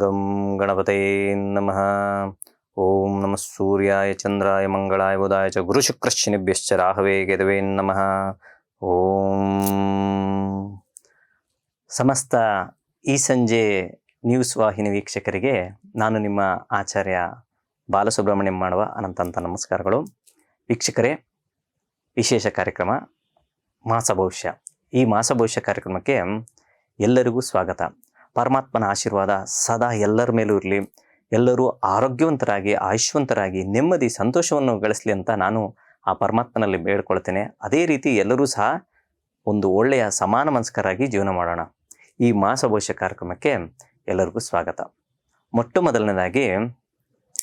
ಗಂ ಗಣಪತೇ ನಮಃ ಓಂ ನಮಃ ಸೂರ್ಯಾಯ ಚಂದ್ರಾಯ ಮಂಗಳಾಯ ಬುಧಾಯ ಚ ಗುರುಶುಕ್ರಶ್ಚಿನಿಭ್ಯಶ್ಚ ರಾಹವೇ ಗೆದವೇ ನಮಃ ಓಂ ಸಮಸ್ತ ಈ ಸಂಜೆ ನ್ಯೂಸ್ ವಾಹಿನಿ ವೀಕ್ಷಕರಿಗೆ ನಾನು ನಿಮ್ಮ ಆಚಾರ್ಯ ಬಾಲಸುಬ್ರಹ್ಮಣ್ಯಂ ಮಾಡುವ ಅನಂತಂತ ನಮಸ್ಕಾರಗಳು. ವೀಕ್ಷಕರೇ, ವಿಶೇಷ ಕಾರ್ಯಕ್ರಮ ಮಾಸ ಭವಿಷ್ಯ. ಈ ಮಾಸ ಭವಿಷ್ಯ ಕಾರ್ಯಕ್ರಮಕ್ಕೆ ಎಲ್ಲರಿಗೂ ಸ್ವಾಗತ. ಪರಮಾತ್ಮನ ಆಶೀರ್ವಾದ ಸದಾ ಎಲ್ಲರ ಮೇಲೂ ಇರಲಿ. ಎಲ್ಲರೂ ಆರೋಗ್ಯವಂತರಾಗಿ, ಆಯುಷ್ಯವಂತರಾಗಿ, ನೆಮ್ಮದಿ, ಸಂತೋಷವನ್ನು ಗಳಿಸಲಿ ಅಂತ ನಾನು ಆ ಪರಮಾತ್ಮನಲ್ಲಿ ಬೇಡ್ಕೊಳ್ತೇನೆ. ಅದೇ ರೀತಿ ಎಲ್ಲರೂ ಸಹ ಒಂದು ಒಳ್ಳೆಯ ಸಮಾನ ಮನಸ್ಕರಾಗಿ ಜೀವನ ಮಾಡೋಣ. ಈ ಮಾಸ ಭವಿಷ್ಯ ಕಾರ್ಯಕ್ರಮಕ್ಕೆ ಎಲ್ಲರಿಗೂ ಸ್ವಾಗತ. ಮೊಟ್ಟ ಮೊದಲನೇದಾಗಿ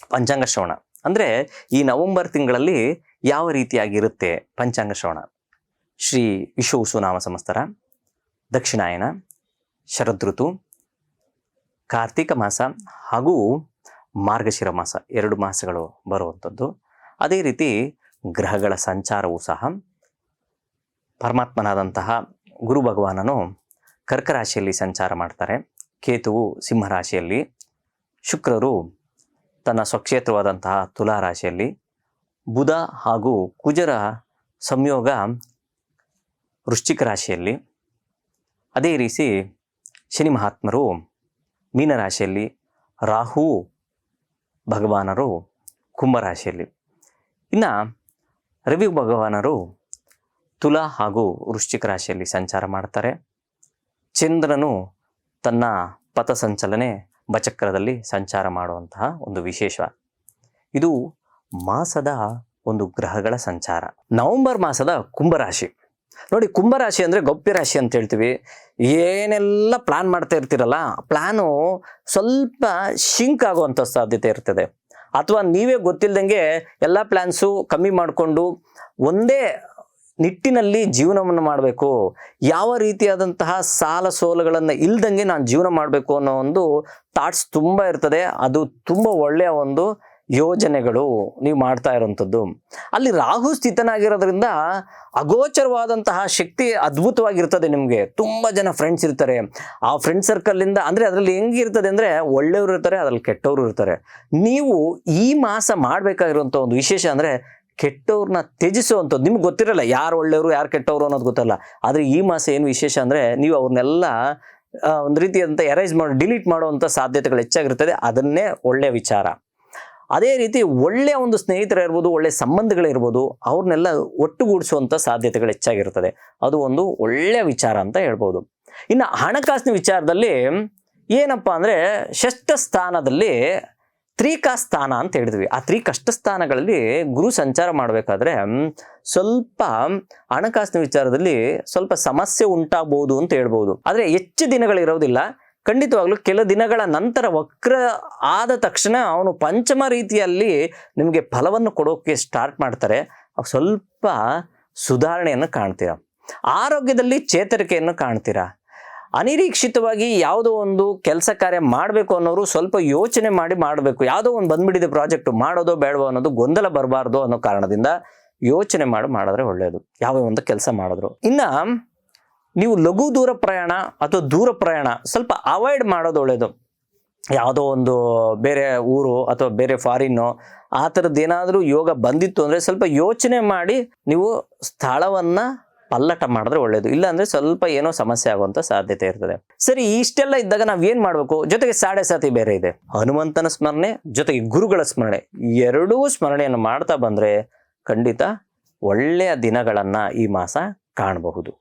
ಪಂಚಾಂಗ ಶ್ರವಣ. ಅಂದರೆ ಈ ನವೆಂಬರ್ ತಿಂಗಳಲ್ಲಿ ಯಾವ ರೀತಿಯಾಗಿರುತ್ತೆ ಪಂಚಾಂಗ ಶ್ರವಣ? ಶ್ರೀ ವಿಶ್ವ ನಾಮ ಸಂಸ್ಥರ, ದಕ್ಷಿಣಾಯನ, ಶರದೃತು ಕಾರ್ತಿಕ ಮಾಸ ಹಾಗೂ ಮಾರ್ಗಶಿರ ಮಾಸ ಎರಡು ಮಾಸಗಳು ಬರುವಂಥದ್ದು. ಅದೇ ರೀತಿ ಗ್ರಹಗಳ ಸಂಚಾರವೂ ಸಹ ಪರಮಾತ್ಮನಾದಂತಹ ಗುರು ಭಗವಾನನು ಕರ್ಕ ರಾಶಿಯಲ್ಲಿ ಸಂಚಾರ ಮಾಡ್ತಾರೆ. ಕೇತುವು ಸಿಂಹರಾಶಿಯಲ್ಲಿ, ಶುಕ್ರರು ತನ್ನ ಸ್ವಕ್ಷೇತ್ರವಾದಂತಹ ತುಲಾ ರಾಶಿಯಲ್ಲಿ ಬುಧ ಹಾಗೂ ಕುಜರ ಸಂಯೋಗ ವೃಶ್ಚಿಕ ರಾಶಿಯಲ್ಲಿ. ಅದೇ ರೀತಿ ಶನಿ ಮಹಾತ್ಮರು ಮೀನರಾಶಿಯಲ್ಲಿ ರಾಹು, ಭಗವಾನರು ಕುಂಭರಾಶಿಯಲ್ಲಿ. ಇನ್ನು ರವಿ ಭಗವಾನರು ತುಲಾ ಹಾಗೂ ವೃಶ್ಚಿಕ ರಾಶಿಯಲ್ಲಿ ಸಂಚಾರ ಮಾಡ್ತಾರೆ. ಚಂದ್ರನು ತನ್ನ ಪಥ ಸಂಚಲನೆ ಬಚಕ್ರದಲ್ಲಿ ಸಂಚಾರ ಮಾಡುವಂತಹ ಒಂದು ವಿಶೇಷ. ಇದು ಮಾಸದ ಒಂದು ಗ್ರಹಗಳ ಸಂಚಾರ. ನವೆಂಬರ್ ಮಾಸದ ಕುಂಭರಾಶಿ. ನೋಡಿ ಕುಂಭರಾಶಿ ಅಂದರೆ ಗೌಪ್ಯ ರಾಶಿ ಅಂತ ಹೇಳ್ತೀವಿ. ಏನೆಲ್ಲ ಪ್ಲಾನ್ ಮಾಡ್ತಾ ಇರ್ತೀರಲ್ಲ ಪ್ಲಾನು ಸ್ವಲ್ಪ ಶಿಂಕ್ ಆಗುವಂಥ ಸಾಧ್ಯತೆ ಇರ್ತದೆ. ಅಥವಾ ನೀವೇ ಗೊತ್ತಿಲ್ಲದಂಗೆ ಎಲ್ಲ ಪ್ಲ್ಯಾನ್ಸು ಕಮ್ಮಿ ಮಾಡಿಕೊಂಡು ಒಂದೇ ನಿಟ್ಟಿನಲ್ಲಿ ಜೀವನವನ್ನು ಮಾಡಬೇಕು. ಯಾವ ರೀತಿಯಾದಂತಹ ಸಾಲ ಸೋಲುಗಳನ್ನು ಇಲ್ದಂಗೆ ನಾನು ಜೀವನ ಮಾಡಬೇಕು ಅನ್ನೋ ಒಂದು ಥಾಟ್ಸ್ ತುಂಬ ಇರ್ತದೆ. ಅದು ತುಂಬ ಒಳ್ಳೆಯ ಒಂದು ಯೋಜನೆಗಳು ನೀವು ಮಾಡ್ತಾ ಇರೋವಂಥದ್ದು. ಅಲ್ಲಿ ರಾಹು ಸ್ಥಿತನಾಗಿರೋದ್ರಿಂದ ಅಗೋಚರವಾದಂತಹ ಶಕ್ತಿ ಅದ್ಭುತವಾಗಿರ್ತದೆ ನಿಮಗೆ. ತುಂಬ ಜನ ಫ್ರೆಂಡ್ಸ್ ಇರ್ತಾರೆ. ಆ ಫ್ರೆಂಡ್ ಸರ್ಕಲ್ಲಿಂದ ಅಂದರೆ ಅದರಲ್ಲಿ ಹೆಂಗಿರ್ತದೆ ಅಂದರೆ ಒಳ್ಳೆಯವರು ಇರ್ತಾರೆ, ಅದರಲ್ಲಿ ಕೆಟ್ಟವರು ಇರ್ತಾರೆ. ನೀವು ಈ ಮಾಸ ಮಾಡಬೇಕಾಗಿರುವಂಥ ಒಂದು ವಿಶೇಷ ಅಂದರೆ ಕೆಟ್ಟವ್ರನ್ನ ತ್ಯಜಿಸುವಂಥದ್ದು. ನಿಮ್ಗೆ ಗೊತ್ತಿರಲ್ಲ ಯಾರು ಒಳ್ಳೆಯವರು, ಯಾರು ಕೆಟ್ಟವರು ಅನ್ನೋದು ಗೊತ್ತಲ್ಲ. ಆದರೆ ಈ ಮಾಸ ಏನು ವಿಶೇಷ ಅಂದರೆ ನೀವು ಅವ್ರನ್ನೆಲ್ಲ ಒಂದು ರೀತಿಯಾದಂಥ ಎರೈಸ್ ಮಾಡಿ ಡಿಲೀಟ್ ಮಾಡುವಂಥ ಸಾಧ್ಯತೆಗಳು ಹೆಚ್ಚಾಗಿರ್ತದೆ. ಅದನ್ನೇ ಒಳ್ಳೆಯ ವಿಚಾರ. ಅದೇ ರೀತಿ ಒಳ್ಳೆಯ ಒಂದು ಸ್ನೇಹಿತರಿರ್ಬೋದು ಒಳ್ಳೆಯ ಸಂಬಂಧಗಳಿರ್ಬೋದು ಅವ್ರನ್ನೆಲ್ಲ ಒಟ್ಟುಗೂಡಿಸುವಂಥ ಸಾಧ್ಯತೆಗಳು ಹೆಚ್ಚಾಗಿರ್ತದೆ. ಅದು ಒಂದು ಒಳ್ಳೆಯ ವಿಚಾರ ಅಂತ ಹೇಳ್ಬೋದು. ಇನ್ನು ಹಣಕಾಸಿನ ವಿಚಾರದಲ್ಲಿ ಏನಪ್ಪ ಅಂದರೆ ಷಷ್ಠ ಸ್ಥಾನದಲ್ಲಿ ತ್ರಿಕಾ ಸ್ಥಾನ ಅಂತ ಹೇಳಿದ್ವಿ. ಆ ತ್ರಿ ಕಷ್ಟ ಸ್ಥಾನಗಳಲ್ಲಿ ಗುರು ಸಂಚಾರ ಮಾಡಬೇಕಾದ್ರೆ ಸ್ವಲ್ಪ ಹಣಕಾಸಿನ ವಿಚಾರದಲ್ಲಿ ಸ್ವಲ್ಪ ಸಮಸ್ಯೆ ಉಂಟಾಗ್ಬೋದು ಅಂತ ಹೇಳ್ಬೋದು. ಆದರೆ ಹೆಚ್ಚು ದಿನಗಳಿರೋದಿಲ್ಲ. ಖಂಡಿತವಾಗ್ಲೂ ಕೆಲ ದಿನಗಳ ನಂತರ ವಕ್ರ ಆದ ತಕ್ಷಣ ಅವನು ಪಂಚಮ ರೀತಿಯಲ್ಲಿ ನಿಮಗೆ ಫಲವನ್ನು ಕೊಡೋಕ್ಕೆ ಸ್ಟಾರ್ಟ್ ಮಾಡ್ತಾರೆ. ಸ್ವಲ್ಪ ಸುಧಾರಣೆಯನ್ನು ಕಾಣ್ತೀರಾ. ಆರೋಗ್ಯದಲ್ಲಿ ಚೇತರಿಕೆಯನ್ನು ಕಾಣ್ತೀರಾ. ಅನಿರೀಕ್ಷಿತವಾಗಿ ಯಾವುದೋ ಒಂದು ಕೆಲಸ ಕಾರ್ಯ ಮಾಡಬೇಕು ಅನ್ನೋರು ಸ್ವಲ್ಪ ಯೋಚನೆ ಮಾಡಿ ಮಾಡಬೇಕು. ಯಾವುದೋ ಒಂದು ಬಂದ್ಬಿಟ್ಟಿದೆ ಪ್ರಾಜೆಕ್ಟ್ ಮಾಡೋದೋ ಬೇಡವೋ ಅನ್ನೋದು ಗೊಂದಲ ಬರಬಾರ್ದು ಅನ್ನೋ ಕಾರಣದಿಂದ ಯೋಚನೆ ಮಾಡಿ ಮಾಡಿದ್ರೆ ಒಳ್ಳೆಯದು ಯಾವ ಒಂದು ಕೆಲಸ ಮಾಡಿದ್ರು. ಇನ್ನ ನೀವು ಲಘು ದೂರ ಪ್ರಯಾಣ ಅಥವಾ ದೂರ ಪ್ರಯಾಣ ಸ್ವಲ್ಪ ಅವಾಯ್ಡ್ ಮಾಡೋದು ಒಳ್ಳೆಯದು ಯಾವುದೋ ಒಂದು ಬೇರೆ ಊರು ಅಥವಾ ಬೇರೆ ಫಾರಿನ್ನು ಆ ಥರದ್ದು ಏನಾದರೂ ಯೋಗ ಬಂದಿತ್ತು ಅಂದರೆ ಸ್ವಲ್ಪ ಯೋಚನೆ ಮಾಡಿ ನೀವು ಸ್ಥಳವನ್ನು ಪಲ್ಲಟ ಮಾಡಿದ್ರೆ ಒಳ್ಳೇದು. ಇಲ್ಲಾಂದರೆ ಸ್ವಲ್ಪ ಏನೋ ಸಮಸ್ಯೆ ಆಗುವಂಥ ಸಾಧ್ಯತೆ ಇರ್ತದೆ. ಸರಿ, ಇಷ್ಟೆಲ್ಲ ಇದ್ದಾಗ ನಾವು ಏನು ಮಾಡಬೇಕು? ಜೊತೆಗೆ ಸಾಡೆ ಸಾತಿ ಬೇರೆ ಇದೆ. ಹನುಮಂತನ ಸ್ಮರಣೆ ಜೊತೆಗೆ ಗುರುಗಳ ಸ್ಮರಣೆ ಎರಡೂ ಸ್ಮರಣೆಯನ್ನು ಮಾಡ್ತಾ ಬಂದರೆ ಖಂಡಿತ ಒಳ್ಳೆಯ ದಿನಗಳನ್ನು ಈ ಮಾಸ ಕಾಣಬಹುದು.